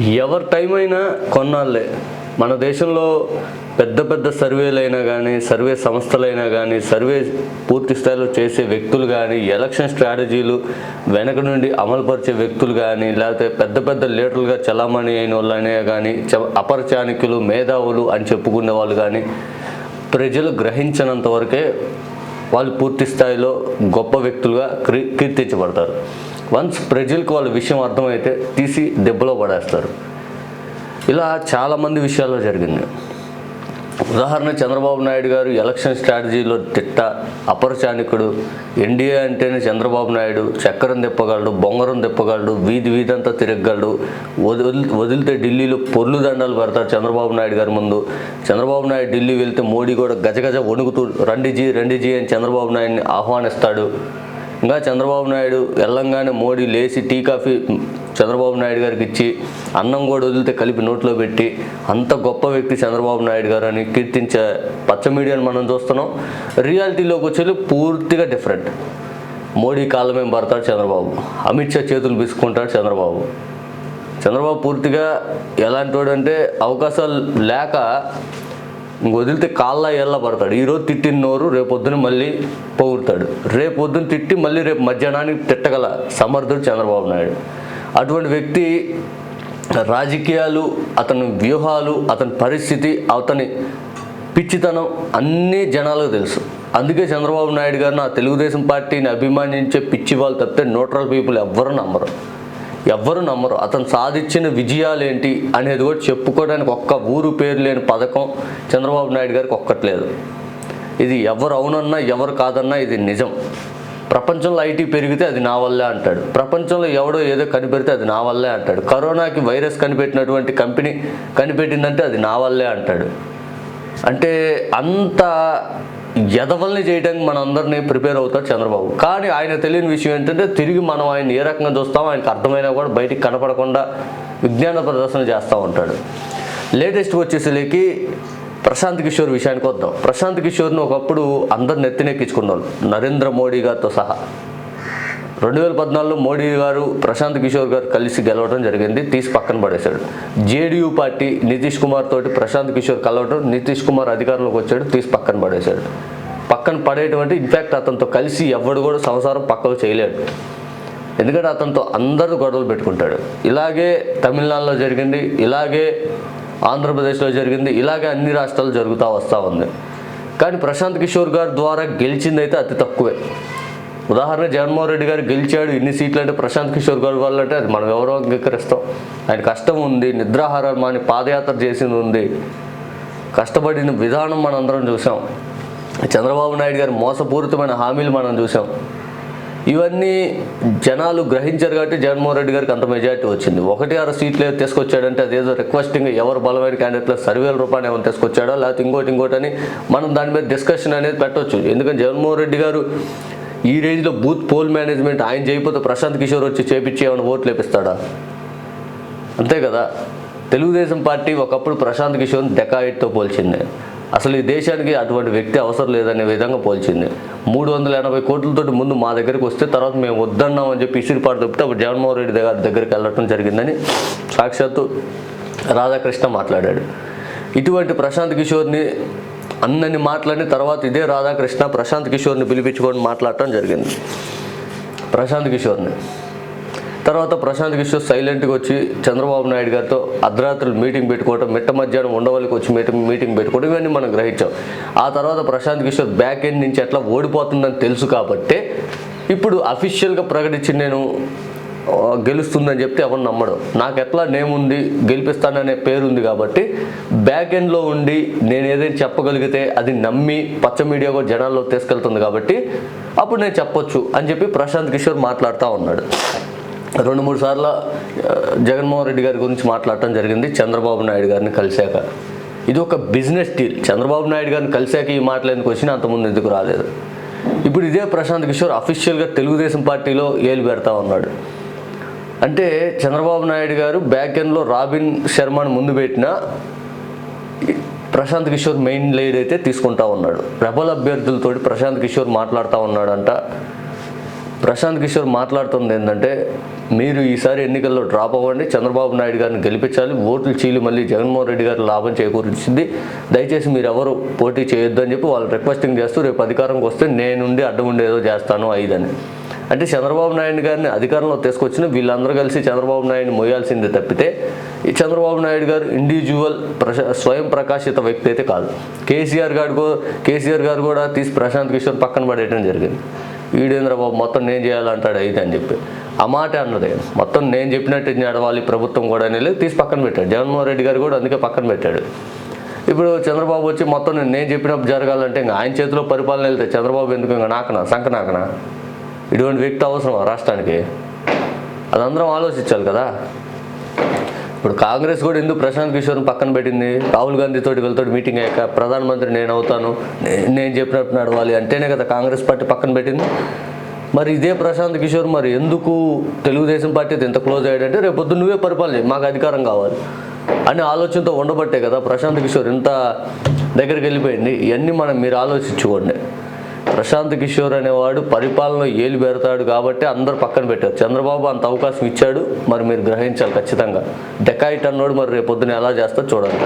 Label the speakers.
Speaker 1: ఎవరి టైం అయినా కొన్నాళ్ళే. మన దేశంలో పెద్ద పెద్ద సర్వేలైనా కానీ సర్వే సంస్థలైనా కానీ సర్వే పూర్తి స్థాయిలో చేసే వ్యక్తులు కానీ ఎలక్షన్ స్ట్రాటజీలు వెనక నుండి అమలుపరిచే వ్యక్తులు కానీ లేకపోతే పెద్ద పెద్ద లీడర్లుగా చలామణి అయిన వాళ్ళనే కానీ చ- అపరచానికులు మేధావులు అని చెప్పుకునే వాళ్ళు కానీ ప్రజలు గ్రహించినంత వరకే వాళ్ళు పూర్తి స్థాయిలో గొప్ప వ్యక్తులుగా కీర్తించబడతారు. వన్స్ ప్రజలకు వాళ్ళ విషయం అర్థమైతే తీసి దెబ్బలో పడేస్తారు. ఇలా చాలామంది విషయాల్లో జరిగింది. ఉదాహరణ చంద్రబాబు నాయుడు గారు ఎలక్షన్ స్ట్రాటజీలో తిట్ట అపరచానికుడు ఎన్డీఏ అంటేనే చంద్రబాబు నాయుడు చక్కెరం తిప్పగలడు బొంగరం తిప్పగలడు వీధి వీధంతా తిరగలడు వదిలి వదిలితే ఢిల్లీలో పొర్లు దండాలు పెడతారు చంద్రబాబు నాయుడు గారి ముందు. చంద్రబాబు నాయుడు ఢిల్లీ వెళ్తే మోడీ కూడా గజగజ వణుకుతూ రండిజీ రండిజీ అని చంద్రబాబు నాయుడిని ఆహ్వానిస్తాడు. ఇంకా చంద్రబాబు నాయుడు వెళ్ళంగానే మోడీ లేచి టీ కాఫీ చంద్రబాబు నాయుడు గారికి ఇచ్చి అన్నం కూడా వదిలితే కలిపి నోట్లో పెట్టి అంత గొప్ప వ్యక్తి చంద్రబాబు నాయుడు గారు అని కీర్తించే పచ్చ మీడియాను మనం చూస్తున్నాం. రియాలిటీలోకి వచ్చేది పూర్తిగా డిఫరెంట్. మోడీ కాళ్ళమేం పడతాడు చంద్రబాబు. అమిత్ షా చేతులు బిసుకుంటాడు చంద్రబాబు. చంద్రబాబు పూర్తిగా ఎలాంటి వాడు అంటే అవకాశాలు లేక ఇంక వదిలితే కాళ్ళ ఎల్ల పడతాడు. ఈరోజు తిట్టిన నోరు రేపొద్దున మళ్ళీ పొగుడతాడు రేపొద్దున తిట్టి మళ్ళీ రేపు మధ్యాహ్నానికి తిట్టగల సమర్థుడు చంద్రబాబు నాయుడు. అటువంటి వ్యక్తి రాజకీయాలు అతని వ్యూహాలు అతని పరిస్థితి అతని పిచ్చితనం అన్నీ జనాలకు తెలుసు. అందుకే చంద్రబాబు నాయుడు గారు నా తెలుగుదేశం పార్టీని అభిమానించే పిచ్చి వాళ్ళు తప్పితే న్యూట్రల్ పీపుల్ ఎవ్వరూ నమ్మరు. ఎవ్వరు నమ్మరు. అతను సాధించిన విజయాలు ఏంటి అనేది కూడా చెప్పుకోవడానికి ఒక్క ఊరు పేరు లేని పథకం చంద్రబాబు నాయుడు గారికి ఒక్కట్లేదు. ఇది ఎవరు అవునన్నా ఎవరు కాదన్నా ఇది నిజం. ప్రపంచంలో ఐటీ పెరిగితే అది నా వల్లే అంటాడు. ప్రపంచంలో ఎవడో ఏదో కనిపెడితే అది నా వల్లే అంటాడు. కరోనాకి వైరస్ కనిపెట్టినటువంటి కంపెనీ కనిపెట్టిందంటే అది నా వల్లే అంటాడు. అంటే అంత ఎదవల్ని చేయడానికి మనందరినీ ప్రిపేర్ అవుతారు చంద్రబాబు. కానీ ఆయన తెలియని విషయం ఏంటంటే తిరిగి మనం ఆయన ఏ రకంగా చూస్తామో ఆయనకు అర్థమైనా కూడా బయటికి కనపడకుండా విజ్ఞాన ప్రదర్శన చేస్తూ ఉంటాడు. లేటెస్ట్ వచ్చేసరికి ప్రశాంత్ కిషోర్ విషయానికి వద్దాం. ప్రశాంత్ కిషోర్ని ఒకప్పుడు అందరు నెత్తినెక్కించుకున్నారు నరేంద్ర మోడీ గారితో సహా. రెండు వేల పద్నాలుగులో మోడీ గారు ప్రశాంత్ కిషోర్ గారు కలిసి గెలవడం జరిగింది. తీసి పక్కన పడేశాడు. జేడీయూ పార్టీ నితీష్ కుమార్ తోటి ప్రశాంత్ కిషోర్ కలవడం నితీష్ కుమార్ అధికారంలోకి వచ్చాడు. తీసి పక్కన పడేశాడు. పక్కన పడేటువంటి ఇన్ఫ్యాక్ట్ అతనితో కలిసి ఎవడు కూడా సంసారం పక్కకు చేయలేడు. ఎందుకంటే అతనితో అందరూ గొడవలు పెట్టుకుంటాడు. ఇలాగే తమిళనాడులో జరిగింది. ఇలాగే ఆంధ్రప్రదేశ్లో జరిగింది. ఇలాగే అన్ని రాష్ట్రాలు జరుగుతూ వస్తూ ఉంది. కానీ ప్రశాంత్ కిషోర్ గారి ద్వారా గెలిచిందైతే అతి తక్కువే. ఉదాహరణ జగన్మోహన్ రెడ్డి గారు గెలిచాడు ఇన్ని సీట్లు అంటే ప్రశాంత్ కిషోర్ గారు వల్ల అంటే అది మనం ఎవరో అంగీకరిస్తాం. ఆయన కష్టం ఉంది నిద్రాహారాలు మాని పాదయాత్ర చేసింది ఉంది. కష్టపడిన విధానం మనందరం చూసాం. చంద్రబాబు నాయుడు గారి మోసపూరితమైన హామీలు మనం చూసాం. ఇవన్నీ జనాలు గ్రహించారు కాబట్టి జగన్మోహన్ రెడ్డి గారికి అంత మెజార్టీ వచ్చింది. ఒకటి ఆరు సీట్లు ఏదో తీసుకొచ్చాడంటే అదేదో రిక్వెస్టింగ్ ఎవరు బలమైన క్యాండిడేట్లు సర్వేల రూపాయలు ఏమైనా తీసుకొచ్చాడో లేకపోతే ఇంకోటి ఇంకోటి అని మనం దాని మీద డిస్కషన్ అనేది పెట్టవచ్చు ఎందుకంటే జగన్మోహన్ రెడ్డి గారు ఈ రేంజ్లో బూత్ పోల్ మేనేజ్మెంట్ ఆయన చేయకపోతే ప్రశాంత్ కిషోర్ వచ్చి చేపించి ఏమైనా ఓట్లు లేపిస్తాడా అంతే కదా. తెలుగుదేశం పార్టీ ఒకప్పుడు ప్రశాంత్ కిషోర్ డెకాయిట్తో పోల్చింది. అసలు ఈ దేశానికి అటువంటి వ్యక్తి అవసరం లేదనే విధంగా పోల్చింది. మూడు వందల ఎనభై కోట్లతోటి ముందు మా దగ్గరికి వస్తే తర్వాత మేము వద్దన్నాం అని చెప్పి ఇసిరిపాటు తప్పితే అప్పుడు జగన్మోహన్ రెడ్డి దగ్గర దగ్గరికి వెళ్ళటం జరిగిందని సాక్షాత్తు రాధాకృష్ణ మాట్లాడాడు. ఇటువంటి ప్రశాంత్ కిషోర్ని అన్నని మాట్లాడిన తర్వాత ఇదే రాధాకృష్ణ ప్రశాంత్ కిషోర్ని పిలిపించుకొని మాట్లాడటం జరిగింది. ప్రశాంత్ కిషోర్ని. తర్వాత ప్రశాంత్ కిషోర్ సైలెంట్గా వచ్చి చంద్రబాబు నాయుడు గారితో అర్ధరాత్రులు మీటింగ్ పెట్టుకోవడం మిట్ట మధ్యాహ్నం ఉండవల్లికి వచ్చి మీటింగ్ మీటింగ్ పెట్టుకోవడం ఇవన్నీ మనం గ్రహించాం. ఆ తర్వాత ప్రశాంత్ కిషోర్ బ్యాక్ ఎండ్ నుంచి ఎట్లా ఓడిపోతుందని తెలుసు కాబట్టే ఇప్పుడు అఫీషియల్గా ప్రకటించి నేను గెలుస్తుందని చెప్తే ఎవరు నమ్మడు నాకు ఎట్లా నేమ్ ఉంది గెలిపిస్తాననే పేరు ఉంది కాబట్టి బ్యాక్ ఎండ్లో ఉండి నేను ఏదైనా చెప్పగలిగితే అది నమ్మి పచ్చ మీడియా కూడా జనాల్లో తీసుకెళ్తుంది కాబట్టి అప్పుడు నేను చెప్పొచ్చు అని చెప్పి ప్రశాంత్ కిషోర్ మాట్లాడుతూ ఉన్నాడు. రెండు మూడు సార్లు జగన్మోహన్ రెడ్డి గారి గురించి మాట్లాడటం జరిగింది చంద్రబాబు నాయుడు గారిని కలిశాక. ఇది ఒక బిజినెస్ డీల్ చంద్రబాబు నాయుడు గారిని కలిశాక ఈ మాటలు ఎందుకు వచ్చినా అంతకుముందు ఎందుకు రాలేదు. ఇప్పుడు ఇదే ప్రశాంత్ కిషోర్ అఫీషియల్గా తెలుగుదేశం పార్టీలో ఏలు పెడతా ఉన్నాడు. అంటే చంద్రబాబు నాయుడు గారు బ్యాక్ ఎండ్లో రాబిన్ శర్మను ముందు పెట్టిన ప్రశాంత్ కిషోర్ మెయిన్ లీడ్ అయితే తీసుకుంటా ఉన్నాడు. రెబల్ అభ్యర్థులతోటి ప్రశాంత్ కిషోర్ మాట్లాడుతూ ఉన్నాడంట. ప్రశాంత్ కిషోర్ మాట్లాడుతుంది ఏంటంటే మీరు ఈసారి ఎన్నికల్లో డ్రాప్ అవ్వండి చంద్రబాబు నాయుడు గారిని గెలిపించాలి ఓట్లు చీలి మళ్ళీ జగన్మోహన్ రెడ్డి గారు లాభం చేకూర్చింది దయచేసి మీరు ఎవరు పోటీ చేయొద్దు అని చెప్పి వాళ్ళు రిక్వెస్టింగ్ చేస్తూ రేపు అధికారంకి వస్తే నేనుండి అడ్డం ఉండేదో చేస్తాను ఐదని. అంటే చంద్రబాబు నాయుడు గారిని అధికారంలో తీసుకొచ్చిన వీళ్ళందరూ కలిసి చంద్రబాబు నాయుడిని మోయాల్సిందే తప్పితే ఈ చంద్రబాబు నాయుడు గారు ఇండివిజువల్ స్వయం ప్రకాశిత వ్యక్తి అయితే కాదు. కేసీఆర్ గారు కేసీఆర్ గారు కూడా తీసి ప్రశాంత్ కిషోర్ పక్కన పడేయడం జరిగింది. వీడేంద్ర బాబు మొత్తం నేను చేయాలంటాడు అయితే అని చెప్పి. ఆ మాట అన్నది మొత్తం నేను చెప్పినట్టు నడవాలి ప్రభుత్వం కూడా అని వెళ్ళి తీసి పక్కన పెట్టాడు. జగన్మోహన్ రెడ్డి గారు కూడా అందుకే పక్కన పెట్టాడు. ఇప్పుడు చంద్రబాబు వచ్చి మొత్తం నేను నేను చెప్పినప్పుడు జరగాలంటే ఇంకా ఆయన చేతిలో పరిపాలన వెళ్తే చంద్రబాబు ఎందుకు ఇంకా నాకనా సంక నాకనా ఇటువంటి వ్యక్తి అవసరం రాష్ట్రానికి? అది అందరం ఆలోచించాలి కదా. ఇప్పుడు కాంగ్రెస్ కూడా ఎందుకు ప్రశాంత్ కిషోర్ని పక్కన పెట్టింది? రాహుల్ గాంధీతో వీళ్ళతో మీటింగ్ అయ్యాక ప్రధానమంత్రి నేను అవుతాను నేను చెప్పినట్టు నడవాలి అంటేనే కదా కాంగ్రెస్ పార్టీ పక్కన పెట్టింది. మరి ఇదే ప్రశాంత్ కిషోర్ మరి ఎందుకు తెలుగుదేశం పార్టీ ఎంత క్లోజ్ అయ్యాడంటే రేపు పొద్దున్న నువ్వే పరిపాలన మాకు అధికారం కావాలి అనే ఆలోచనతో ఉండబట్టే కదా ప్రశాంత్ కిషోర్ ఇంత దగ్గరికి వెళ్ళిపోయింది. ఇవన్నీ మనం మీరు ఆలోచించుకోండి. ప్రశాంత్ కిషోర్ అనేవాడు పరిపాలన ఏలు పెడతాడు కాబట్టి అందరు పక్కన పెట్టారు. చంద్రబాబు అంత అవకాశం ఇచ్చాడు మరి మీరు గ్రహించాలి ఖచ్చితంగా. డెకాయిట్ అన్నోడు మరి రేపు ఎలా చేస్తా చూడాలి.